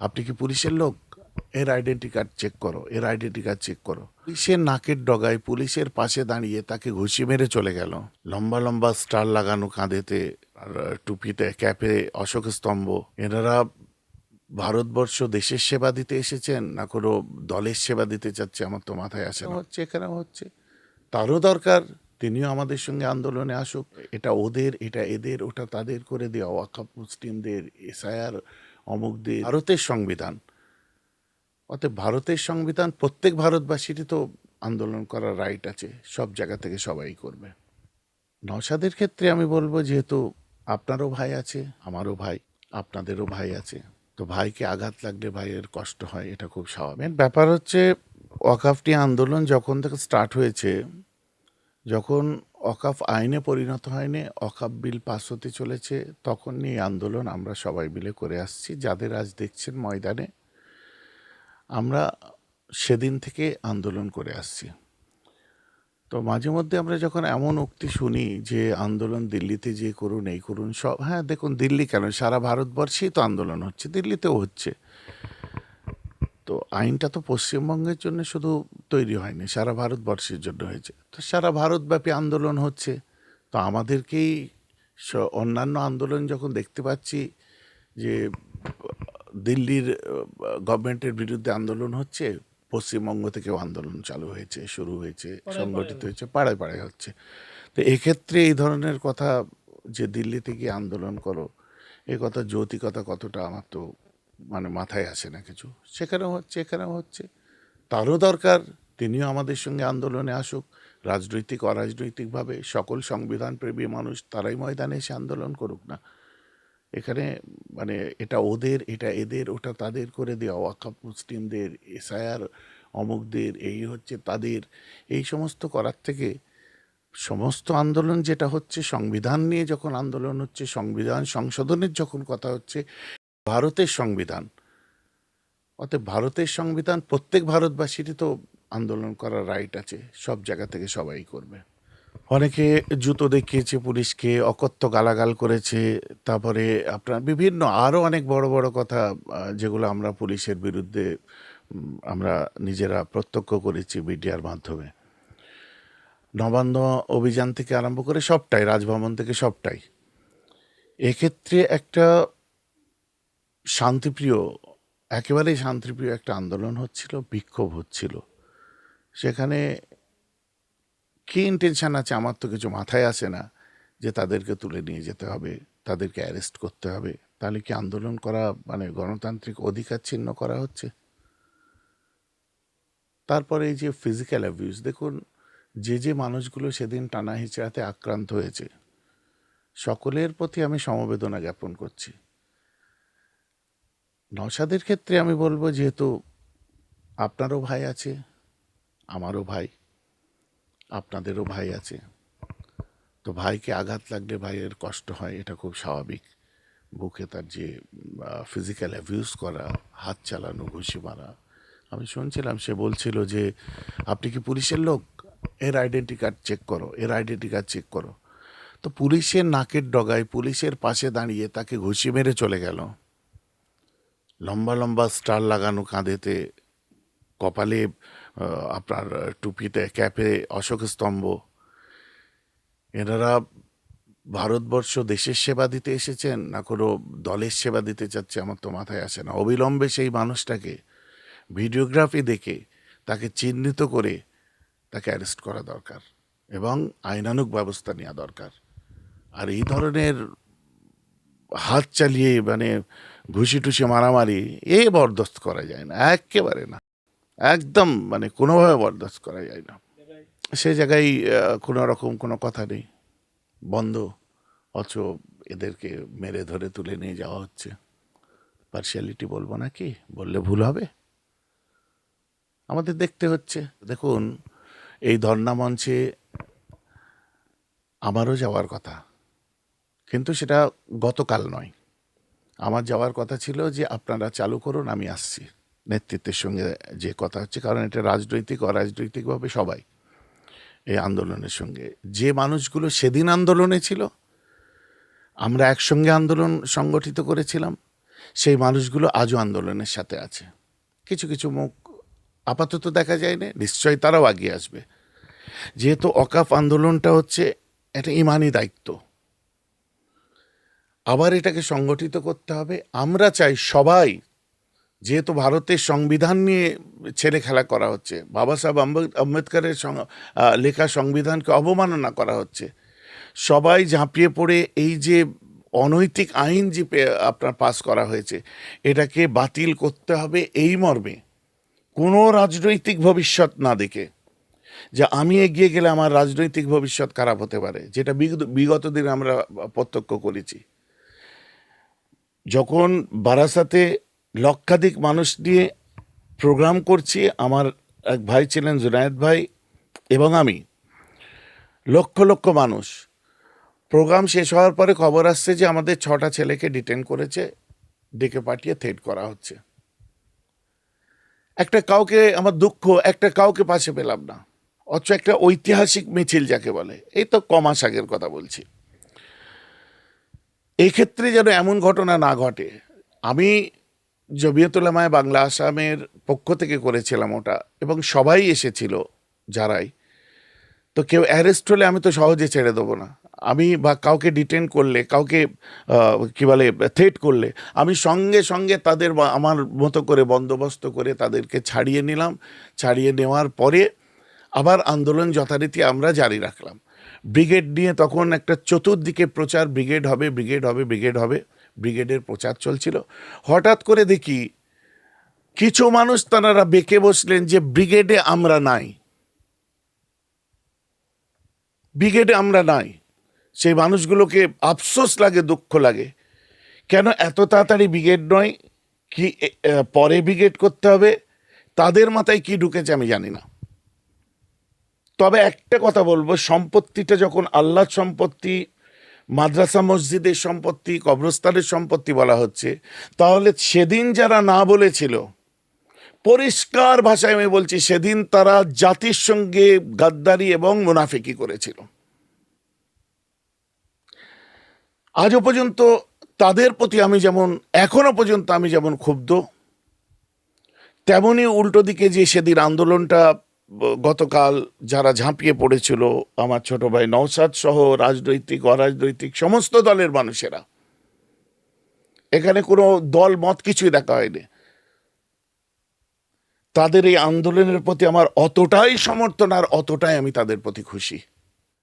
আপনি কি পুলিশের লোক? এর আইডেন্টি কার্ড চেক করো এর আইডেন্টি কার্ড চেক করো। পুলিশের নাকের ডগায় পুলিশের পাশে দাঁড়িয়ে তাকে ঘুষি মেরে চলে গেল। লম্বা লম্বা স্টার লাগানো কাঁধেতে আর টুপিতে ক্যাপে অশোক স্তম্ভ। এনারা ভারতবর্ষ দেশের সেবা দিতে এসেছেন না কোনো দলের সেবা দিতে চাচ্ছে আমার তো মাথায় আসে না। হচ্ছে এখানে হচ্ছে। তারও দরকার তিনিও আমাদের সঙ্গে আন্দোলনে আসুক। এটা ওদের এটা এদের ওটা তাদের করে দেওয়া। ওয়াকাপ মুসলিমদের এসআইআর অমুকদের ভারতের সংবিধান। অতএব ভারতের সংবিধান, প্রত্যেক ভারতবাসীরই তো আন্দোলন করার রাইট আছে, সব জায়গা থেকে সবাই করবে। নসাদের ক্ষেত্রে আমি বলব, যেহেতু আপনারও ভাই আছে, আমারও ভাই, আপনাদেরও ভাই আছে, তো ভাইকে আঘাত লাগলে ভাইয়ের কষ্ট হয়, এটা খুব স্বাভাবিক। ব্যাপার হচ্ছে, ওয়াকাফটি আন্দোলন যখন থেকে স্টার্ট হয়েছে, যখন অকাফ আইনে পরিণত হয়নি, অকাফ বিল পাস হতে চলেছে, তখন নিয়ে আন্দোলন আমরা সবাই মিলে করে আসছি। যাদের আজ দেখছেন ময়দানে, আমরা সেদিন থেকে আন্দোলন করে আসছি। তো মাঝে মধ্যে আমরা যখন এমন উক্তি শুনি যে আন্দোলন দিল্লিতে যে করুন, এই করুন, সব হ্যাঁ দেখুন দিল্লি কেন? সারা ভারতবর্ষেই তো আন্দোলন হচ্ছে, দিল্লিতেও হচ্ছে। তো আইনটা তো পশ্চিমবঙ্গের জন্য শুধু তৈরি হয়নি সারা ভারতবর্ষের জন্য হয়েছে। তো সারা ভারতব্যাপী আন্দোলন হচ্ছে তো আমাদেরকেই অন্যান্য আন্দোলন যখন দেখতে পাচ্ছি যে দিল্লির গভর্নমেন্টের বিরুদ্ধে আন্দোলন হচ্ছে পশ্চিমবঙ্গ থেকেও আন্দোলন চালু হয়েছে শুরু হয়েছে সংগঠিত হয়েছে পাড়ায় পাড়ায় হচ্ছে। তো এক্ষেত্রে এই ধরনের কথা যে দিল্লিতে গিয়ে আন্দোলন করো এ কথা যৌতিকতা কতটা আমার তো মানে মাথায় আসে না কিছু। সেখানেও হচ্ছে এখানেও হচ্ছে। তারও দরকার, তিনিও আমাদের সঙ্গে আন্দোলনে আসুক। রাজনৈতিক, অরাজনৈতিকভাবে সকল সংবিধান প্রেমী মানুষ তারাই ময়দানে এসে আন্দোলন করুক না। এখানে মানে এটা ওদের, এটা এদের, ওটা তাদের করে দেওয়া। ওয়াকাপ মুসলিমদের, এসআইআর অমুকদের, এই হচ্ছে তাদের। এই সমস্ত করার থেকে সমস্ত আন্দোলন যেটা হচ্ছে, সংবিধান নিয়ে যখন আন্দোলন হচ্ছে, সংবিধান সংশোধনের যখন কথা হচ্ছে, ভারতের সংবিধান অতএব ভারতের সংবিধান, প্রত্যেক ভারতবাসীরই তো আন্দোলন করার রাইট আছে, সব জায়গা থেকে সবাই করবে। অনেকে জুতো দেখিয়েছে পুলিশকে, অকথ্য গালাগাল করেছে, তারপরে আপনার বিভিন্ন আরও অনেক বড় বড় কথা যেগুলো আমরা পুলিশের বিরুদ্ধে আমরা নিজেরা প্রত্যক্ষ করেছি মিডিয়ার মাধ্যমে। নবান্ন অভিযান থেকে আরম্ভ করে সবটাই, রাজভবন থেকে সবটাই। এক্ষেত্রে একটা শান্তিপ্রিয় একেবারেই শান্তিপ্রিয় একটা আন্দোলন হচ্ছিল, বিক্ষোভ হচ্ছিল। সেখানে কী ইন্টেনশন আছে আমার তো কিছু মাথায় আসে না যে তাদেরকে তুলে নিয়ে যেতে হবে, তাদেরকে অ্যারেস্ট করতে হবে। তাহলে কি আন্দোলন করা মানে গণতান্ত্রিক অধিকার ছিন্ন করা হচ্ছে? তারপরে এই যে ফিজিক্যাল অ্যাবিউজ দেখুন, যে যে মানুষগুলো সেদিন টানা হিচড়াতে আক্রান্ত হয়েছে, সকলের প্রতি আমি সমবেদনা জ্ঞাপন করছি। নসাদের ক্ষেত্রে আমি বলব, যেহেতু আপনারও ভাই আছে, আমারও ভাই, আপনাদেরও ভাই আছে, তো ভাইকে আঘাত লাগলে ভাইয়ের কষ্ট হয়, এটা খুব স্বাভাবিক। বুকে তার যে ফিজিক্যাল অ্যাবিউজ করা, হাত চালানো, ঘুষি মারা, আমি শুনছিলাম, সে বলছিল যে, আপনি কি পুলিশের লোক? এর আইডেন্টি কার্ড চেক করো, এর আইডেন্টি কার্ড চেক করো। তো পুলিশের নাকের ডগায়, পুলিশের পাশে দাঁড়িয়ে তাকে ঘুষি মেরে চলে গেল। লম্বা লম্বা স্টার লাগানো কাঁধেতে, কপালে আপনার, টুপিতে, ক্যাপে অশোক স্তম্ভ। এনারা ভারতবর্ষ দেশের সেবা দিতে এসেছেন না কোনো দলের সেবা দিতে চাচ্ছে আমার তো মাথায় আসে না। অবিলম্বে সেই মানুষটাকে ভিডিওগ্রাফি দেখে তাকে চিহ্নিত করে তাকে অ্যারেস্ট করা দরকার এবং আইনানুগ ব্যবস্থা নেওয়া দরকার। আর এই ধরনের হাত চালিয়ে মানে ঘুষি টুসি মারামারি, এ বরদাস্ত করা যায় না, একেবারে না। একদম মানে কোনোভাবে বরদাস্ত করা যায় না। সে জায়গায় কোনো রকম কোনো কথা নেই। বন্ধ। অথচ এদেরকে মেরে ধরে তুলে নিয়ে যাওয়া হচ্ছে। পার্শিয়ালিটি বলব না কি? বললে ভুল হবে। আমাদের দেখতে হচ্ছে। দেখুন, এই ধর্ণা মঞ্চে আমারও যাওয়ার কথা। কিন্তু সেটা গতকাল নয়। আমার যাওয়ার কথা ছিল যে আপনারা চালু করুন, আমি আসছি। নেতৃত্বের সঙ্গে যে কথা হচ্ছে, কারণ এটা রাজনৈতিক, অরাজনৈতিকভাবে সবাই এই আন্দোলনের সঙ্গে। যে মানুষগুলো সেদিন আন্দোলনে ছিল, আমরা একসঙ্গে আন্দোলন সংগঠিত করেছিলাম, সেই মানুষগুলো আজও আন্দোলনের সাথে আছে। কিছু কিছু মুখ আপাতত দেখা যায় না নিশ্চয়ই তারাও এগিয়ে আসবে। যেহেতু অকাফ আন্দোলনটা হচ্ছে একটা ইমানি দায়িত্ব। আবার এটাকে সংগঠিত করতে হবে। আমরা চাই সবাই, যেহেতু ভারতের সংবিধান নিয়ে ছেলে খেলা করা হচ্ছে, বাবা সাহেব আম্বেদকরের লেখা সংবিধানকে অবমাননা করা হচ্ছে, সবাই ঝাঁপিয়ে পড়ে এই যে অনৈতিক আইন যে আপনার পাস করা হয়েছে, এটাকে বাতিল করতে হবে এই মর্মে। কোনো রাজনৈতিক ভবিষ্যৎ না দেখে যে আমি এগিয়ে গেলে আমার রাজনৈতিক ভবিষ্যৎ খারাপ হতে পারে, যেটা বিগত দিনে আমরা প্রত্যক্ষ করেছি। যখন বারাসাতে লক্ষাধিক মানুষ নিয়ে প্রোগ্রাম করছি, আমার এক ভাই ছিলেন জুনায়েদ ভাই এবং আমি, লক্ষ লক্ষ মানুষ। প্রোগ্রাম শেষ হওয়ার পরে খবর আসছে যে আমাদের ছটা ছেলেকে ডিটেন করেছে, ডেকে পাঠিয়ে থেট করা হচ্ছে। একটা কাউকে আমার দুঃখ, একটা কাউকে পাশে পেলাম না। অথচ একটা ঐতিহাসিক মিছিল যাকে বলে, এই তো কমাস আগের কথা বলছি। এই ক্ষেত্রে যেন এমন ঘটনা না ঘটে। আমি জবিয়তুল্লামায় বাংলা আসামের পক্ষ থেকে করেছিলাম ওটা এবং সবাই এসেছিল যারাই। তো কেউ অ্যারেস্ট হলে আমি তো সহজে ছেড়ে দেবো না। আমি বা কাউকে ডিটেন করলে, কাউকে কি বলে, থ্রেট করলে, আমি সঙ্গে সঙ্গে তাদের আমার মতো করে বন্দোবস্ত করে তাদেরকে ছাড়িয়ে নিলাম। ছাড়িয়ে নেওয়ার পরে আবার আন্দোলন যথারীতি আমরা জারি রাখলাম। ব্রিগেড নিয়ে তখন একটা চতুর্দিকে প্রচার, ব্রিগেড হবে ব্রিগেড হবে ব্রিগেড হবে, ব্রিগেডের প্রচার চলছিল। হঠাৎ করে দেখি কিছু মানুষ তারা বেঁকে বসলেন যে, ব্রিগেডে আমরা নাই। ব্রিগেডে আমরা নাই। সেই মানুষগুলোকে আফসোস লাগে, দুঃখ লাগে। কেন এত তাড়াতাড়ি ব্রিগেড নয়? কি পরে ব্রিগেড করতে হবে? তাদের মাথায় কি ঢুকেছে আমি জানি না। তবে একটা কথা বলব, সম্পত্তিটা যখন আল্লাহ সম্পত্তি, মাদ্রাসা মসজিদের সম্পত্তি, কবরস্থানের সম্পত্তি বলা হচ্ছে, তাহলে সেদিন যারা না বলেছিল, পরিষ্কার ভাষায় আমি বলছি, সেদিন তারা জাতির সঙ্গে গাদ্দারি এবং মুনাফিকি করেছিল। আজও পর্যন্ত তাদের প্রতি আমি যেমন এখনও পর্যন্ত আমি যেমন ক্ষুব্ধ তেমনই উল্টো দিকে যে সেদিন আন্দোলনটা গতকাল যারা ঝাঁপিয়ে পড়েছিল, আমার ছোট ভাই নওসাদ সহ রাজনৈতিক, অরাজনৈতিক সমস্ত দলের মানুষেরা, এখানে কোনো দল মত কিছুই দেখা হয়নি। তাদের এই আন্দোলনের প্রতি আমার অতটাই সমর্থন আর অতটাই আমি তাদের প্রতি খুশি।